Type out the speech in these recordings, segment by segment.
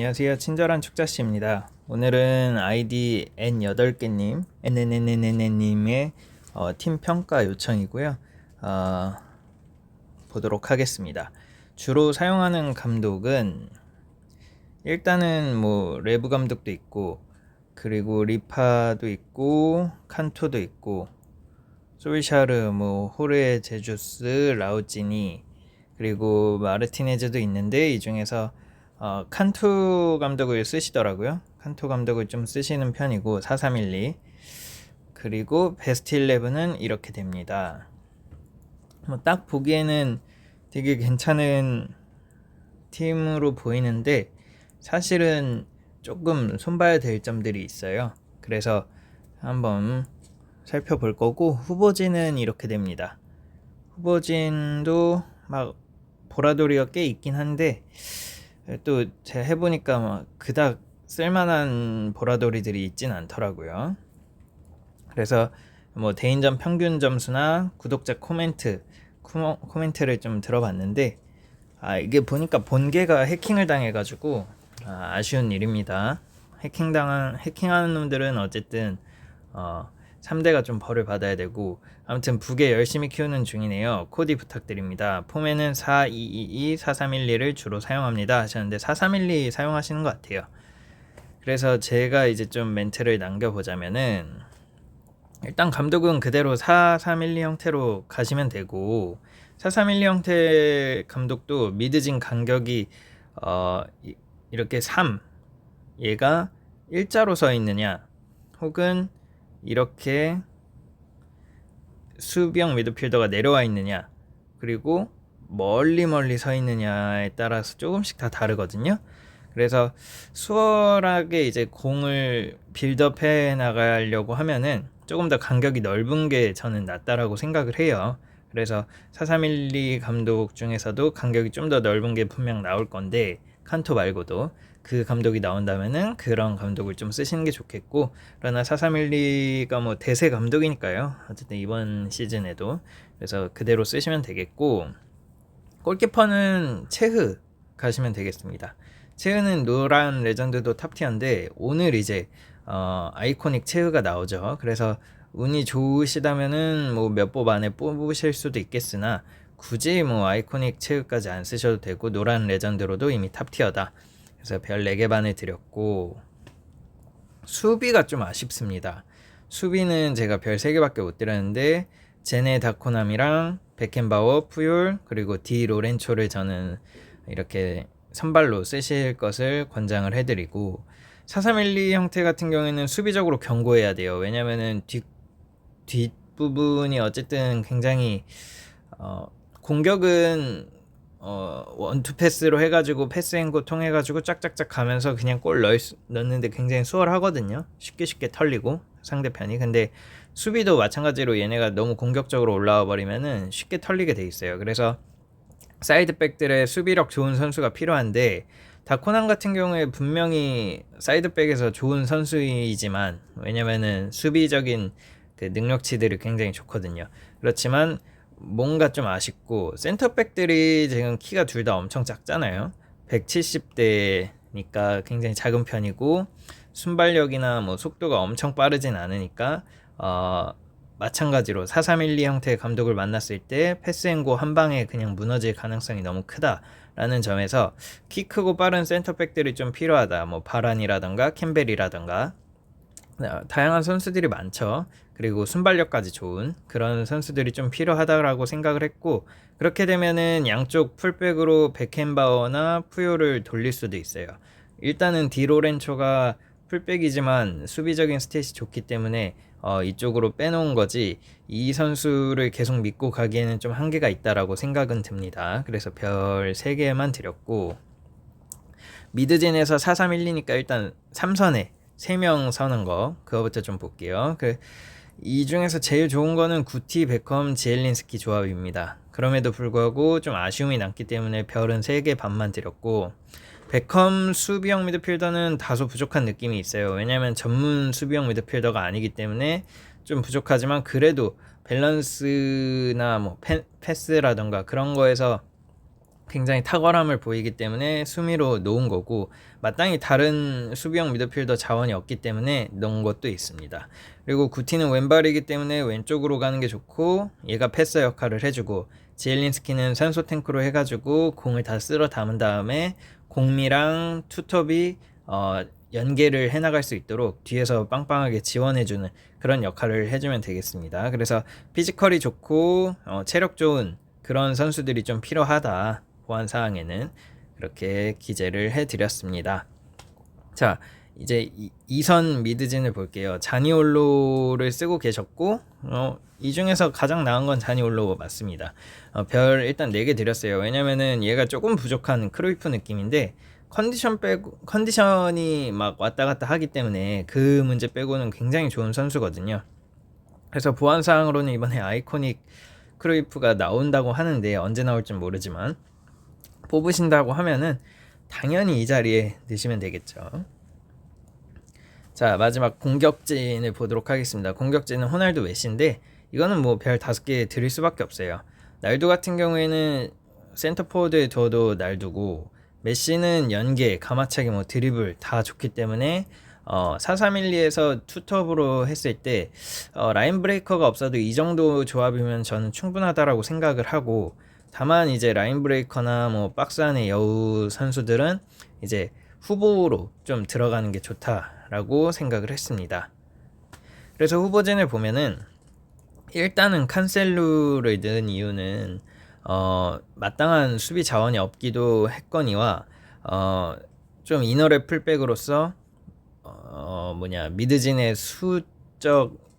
안녕하세요. 친절한 축자씨입니다. 오늘은 아이디 N8개님, NNNNN님의 어, 팀 평가 요청이고요. 어, 보도록 하겠습니다. 주로 사용하는 감독은 일단은 뭐 레브 감독도 있고 그리고 리파도 있고 칸토도 있고 솔샤르 뭐 호르의 제주스 라우지니 그리고 마르티네즈도 있는데 이 중에서 어, 칸투 감독을 쓰시더라고요. 칸투 감독을 좀 쓰시는 편이고 4312 그리고 베스트 11은 이렇게 됩니다. 뭐 딱 보기에는 되게 괜찮은 팀으로 보이는데 사실은 조금 손봐야 될 점들이 있어요. 그래서 한번 살펴볼 거고 후보진은 이렇게 됩니다. 후보진도 막 보라돌이가 꽤 있긴 한데 또 제가 해보니까 막 그닥 쓸만한 보라돌이들이 있진 않더라고요. 그래서 뭐 대인점 평균 점수나 구독자 코멘트 코모, 코멘트를 좀 들어봤는데 아 이게 보니까 본계가 해킹을 당해가지고 아, 아쉬운 일입니다. 해킹 당한 해킹하는 놈들은 어쨌든 어 3대가 좀 벌을 받아야 되고 아무튼 부계 열심히 키우는 중이네요. 코디 부탁드립니다. 폼에는 4222, 4312를 주로 사용합니다 하셨는데 4312 사용하시는 것 같아요. 그래서 제가 이제 좀 멘트를 남겨보자면은 일단 감독은 그대로 4312 형태로 가시면 되고 4312 형태 감독도 미드진 간격이 어 이- 이렇게 3 얘가 일자로 서 있느냐 혹은 이렇게 수비형 미드필더가 내려와 있느냐 그리고 멀리 멀리 서 있느냐에 따라서 조금씩 다 다르거든요. 그래서 수월하게 이제 공을 빌드업해 나가려고 하면은 조금 더 간격이 넓은 게 저는 낫다라고 생각을 해요. 그래서 4312 감독 중에서도 간격이 좀 더 넓은 게 분명 나올 건데 칸토 말고도 그 감독이 나온다면은 그런 감독을 좀 쓰시는 게 좋겠고 그러나 4312가 뭐 대세 감독이니까요. 어쨌든 이번 시즌에도 그래서 그대로 쓰시면 되겠고 골키퍼는 체흐 가시면 되겠습니다. 체흐는 노란 레전드도 탑티어인데 오늘 이제 어, 아이코닉 체흐가 나오죠. 그래서 운이 좋으시다면은 뭐 몇 법 안에 뽑으실 수도 있겠으나 굳이 뭐 아이코닉 체흐까지 안 쓰셔도 되고 노란 레전드로도 이미 탑티어다. 그래서 별 4개 반을 드렸고 수비가 좀 아쉽습니다. 수비는 제가 별 3개밖에 못 드렸는데 제네 다코남이랑 베켄바워, 푸율 그리고 디 로렌초를 저는 이렇게 선발로 쓰실 것을 권장을 해드리고 4312 형태 같은 경우에는 수비적으로 견고해야 돼요. 왜냐면은 뒷, 뒷부분이 어쨌든 굉장히 어, 공격은 어, 원투 패스로 해가지고 패스 앤고 통해가지고 짝짝짝 가면서 그냥 골 수, 넣는데 굉장히 수월하거든요. 쉽게 쉽게 털리고 상대편이. 근데 수비도 마찬가지로 얘네가 너무 공격적으로 올라와 버리면은 쉽게 털리게 돼 있어요. 그래서 사이드백들의 수비력 좋은 선수가 필요한데 다코난 같은 경우에 분명히 사이드백에서 좋은 선수이지만 왜냐면은 수비적인 그 능력치들이 굉장히 좋거든요. 그렇지만 뭔가 좀 아쉽고 센터백들이 지금 키가 둘 다 엄청 작잖아요. 170대니까 굉장히 작은 편이고 순발력이나 뭐 속도가 엄청 빠르진 않으니까 어 마찬가지로 4312 형태의 감독을 만났을 때 패스앤고 한 방에 그냥 무너질 가능성이 너무 크다라는 점에서 키 크고 빠른 센터백들이 좀 필요하다. 뭐 바란이라던가 캠벨이라던가 어, 다양한 선수들이 많죠. 그리고 순발력까지 좋은 그런 선수들이 좀 필요하다라고 생각을 했고 그렇게 되면은 양쪽 풀백으로 베켄바워나 푸요를 돌릴 수도 있어요. 일단은 디로렌초가 풀백이지만 수비적인 스탯이 좋기 때문에 어, 이쪽으로 빼놓은 거지 이 선수를 계속 믿고 가기에는 좀 한계가 있다라고 생각은 듭니다. 그래서 별 3개만 드렸고 미드젠에서 4312니까 일단 3선에 3명 서는 거 그거부터 좀 볼게요. 그 이 중에서 제일 좋은 거는 구티, 베컴, 지엘린스키 조합입니다. 그럼에도 불구하고 좀 아쉬움이 남기 때문에 별은 3개 반만 드렸고 베컴 수비형 미드필더는 다소 부족한 느낌이 있어요. 왜냐하면 전문 수비형 미드필더가 아니기 때문에 좀 부족하지만 그래도 밸런스나 뭐 패, 패스라던가 그런 거에서 굉장히 탁월함을 보이기 때문에 수미로 놓은 거고 마땅히 다른 수비형 미드필더 자원이 없기 때문에 넣은 것도 있습니다. 그리고 구티는 왼발이기 때문에 왼쪽으로 가는 게 좋고 얘가 패스 역할을 해주고 지엘린스키는 산소 탱크로 해가지고 공을 다 쓸어 담은 다음에 공미랑 투톱이 어, 연계를 해나갈 수 있도록 뒤에서 빵빵하게 지원해주는 그런 역할을 해주면 되겠습니다. 그래서 피지컬이 좋고 어, 체력 좋은 그런 선수들이 좀 필요하다. 보안 사항에는 그렇게 기재를 해드렸습니다. 자, 이제 이, 선 미드진을 볼게요. 자니올로를 쓰고 계셨고, 어, 이 중에서 가장 나은 건 자니올로 맞습니다. 어, 별 일단 4개 드렸어요. 왜냐면은 얘가 조금 부족한 크루이프 느낌인데, 컨디션 빼고 컨디션이 막 왔다 갔다 하기 때문에 그 문제 빼고는 굉장히 좋은 선수거든요. 그래서 보안 사항으로는 이번에 아이코닉 크루이프가 나온다고 하는데 언제 나올지 모르지만 뽑으신다고 하면은 당연히 이 자리에 넣으시면 되겠죠. 자 마지막 공격진을 보도록 하겠습니다. 공격진은 호날두 메시인데 이거는 뭐 별 다섯 개 드릴 수밖에 없어요. 날두 같은 경우에는 센터포드에 둬도 날두고 메시는 연계, 가마차기, 뭐 드리블 다 좋기 때문에 어, 4312에서 투톱으로 했을 때 어, 라인 브레이커가 없어도 이 정도 조합이면 저는 충분하다라고 생각을 하고 다만 이제 라인 브레이커나 뭐 박스 안의 여우 선수들은 이제 후보로 좀 들어가는 게 좋다라고 생각을 했습니다. 그래서 후보진을 보면은 일단은 칸셀루를 넣은 이유는 어, 마땅한 수비 자원이 없기도 했거니와 어, 좀 이너랩 풀백으로서 어, 뭐냐 미드진의 수적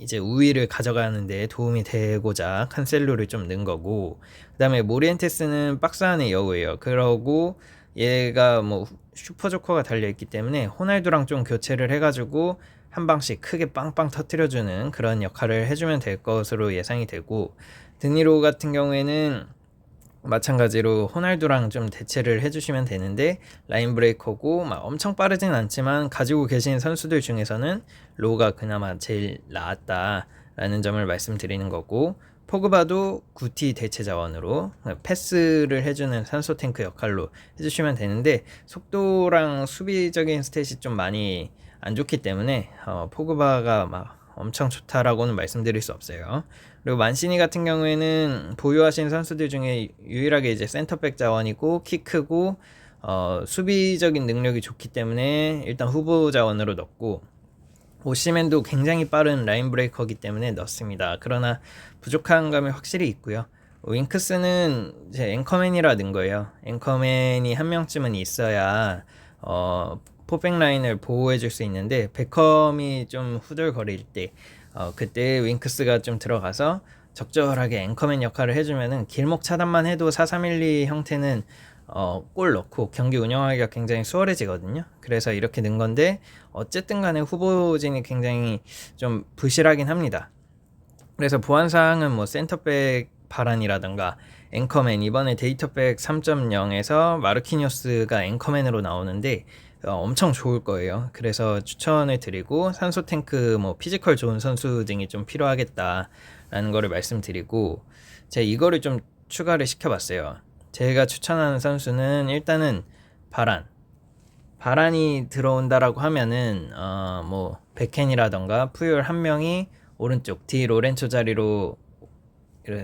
이제 우위를 가져가는 데 도움이 되고자 칸셀로를 좀 넣은 거고 그 다음에 모리엔테스는 박스 안의 여우예요. 그러고 얘가 뭐 슈퍼조커가 달려 있기 때문에 호날두랑 좀 교체를 해가지고 한 방씩 크게 빵빵 터트려주는 그런 역할을 해주면 될 것으로 예상이 되고 드니로 같은 경우에는 마찬가지로 호날두랑 좀 대체를 해주시면 되는데 라인 브레이커고 막 엄청 빠르진 않지만 가지고 계신 선수들 중에서는 로가 그나마 제일 나았다라는 점을 말씀드리는 거고 포그바도 구티 대체 자원으로 패스를 해주는 산소 탱크 역할로 해주시면 되는데 속도랑 수비적인 스탯이 좀 많이 안 좋기 때문에 어, 포그바가 막 엄청 좋다라고는 말씀드릴 수 없어요. 그리고 만시니 같은 경우에는 보유하신 선수들 중에 유일하게 이제 센터백 자원이고 키 크고 어, 수비적인 능력이 좋기 때문에 일단 후보 자원으로 넣고 오시맨도 굉장히 빠른 라인 브레이커기 때문에 넣습니다. 그러나 부족한 감이 확실히 있고요. 윙크스는 이제 앵커맨이라 는 거예요. 앵커맨이 한 명쯤은 있어야 어, 포백 라인을 보호해 줄 수 있는데 베컴이 좀 후들거릴 때 어, 그때 윙크스가 좀 들어가서 적절하게 앵커맨 역할을 해주면은 길목 차단만 해도 4312 형태는 어, 골 넣고 경기 운영하기가 굉장히 수월해지거든요. 그래서 이렇게 는 건데 어쨌든 간에 후보진이 굉장히 좀 부실하긴 합니다. 그래서 보안 사항은 뭐 센터백 바란이라던가 앵커맨 이번에 데이터백 3.0에서 마르키니오스가 앵커맨으로 나오는데 어, 엄청 좋을 거예요. 그래서 추천을 드리고 산소 탱크 뭐 피지컬 좋은 선수 등이 좀 필요하겠다라는 거를 말씀드리고 제가 이거를 좀 추가를 시켜봤어요. 제가 추천하는 선수는 일단은 바란. 바란이 들어온다라고 하면은 어 뭐 백켄이라던가 푸율 한 명이 오른쪽 디 로렌초 자리로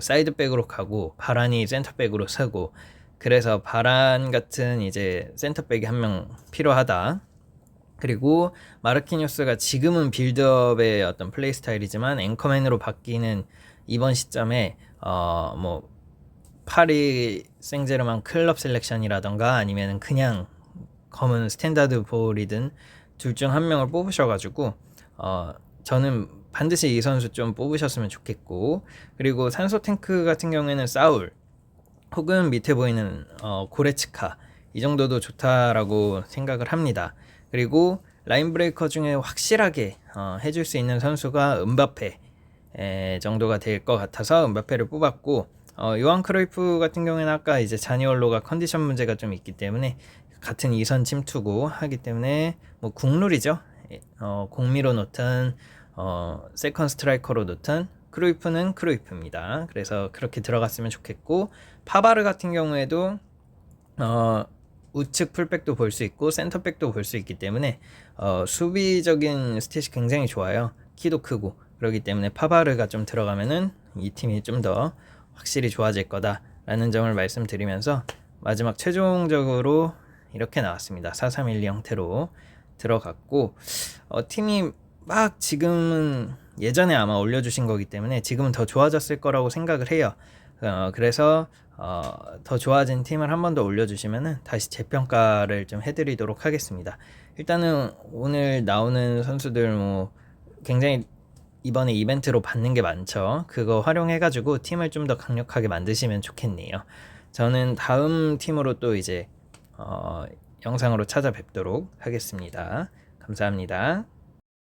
사이드백으로 가고 바란이 센터백으로 서고 그래서 바란 같은 이제 센터백이 한 명 필요하다. 그리고 마르키뉴스가 지금은 빌드업의 어떤 플레이 스타일이지만 앵커맨으로 바뀌는 이번 시점에 어뭐 파리 생제르만 클럽 셀렉션이라던가 아니면 그냥 검은 스탠다드 볼이든 둘 중 한 명을 뽑으셔가지고 어 저는 반드시 이 선수 좀 뽑으셨으면 좋겠고 그리고 산소 탱크 같은 경우에는 사울 혹은 밑에 보이는 어, 고레츠카 이 정도도 좋다라고 생각을 합니다. 그리고 라인 브레이커 중에 확실하게 어, 해줄 수 있는 선수가 은바페 에, 정도가 될 것 같아서 은바페를 뽑았고 어, 요한 크로이프 같은 경우에는 아까 이제 자니올로가 컨디션 문제가 좀 있기 때문에 같은 이선 침투고 하기 때문에 뭐 국룰이죠. 어, 공미로 놓든 어, 세컨 스트라이커로 놓든 크루이프는 크루이프입니다. 그래서 그렇게 들어갔으면 좋겠고 파바르 같은 경우에도 어, 우측 풀백도 볼 수 있고 센터백도 볼 수 있기 때문에 어, 수비적인 스탯이 굉장히 좋아요. 키도 크고 그렇기 때문에 파바르가 좀 들어가면은 이 팀이 좀 더 확실히 좋아질 거다라는 점을 말씀드리면서 마지막 최종적으로 이렇게 나왔습니다. 4312 형태로 들어갔고 어, 팀이 막 지금은 예전에 아마 올려주신 거기 때문에 지금은 더 좋아졌을 거라고 생각을 해요. 어, 그래서 어, 더 좋아진 팀을 한 번 더 올려주시면은 다시 재평가를 좀 해드리도록 하겠습니다. 일단은 오늘 나오는 선수들 뭐 굉장히 이번에 이벤트로 받는 게 많죠. 그거 활용해가지고 팀을 좀 더 강력하게 만드시면 좋겠네요. 저는 다음 팀으로 또 이제 어, 영상으로 찾아뵙도록 하겠습니다. 감사합니다.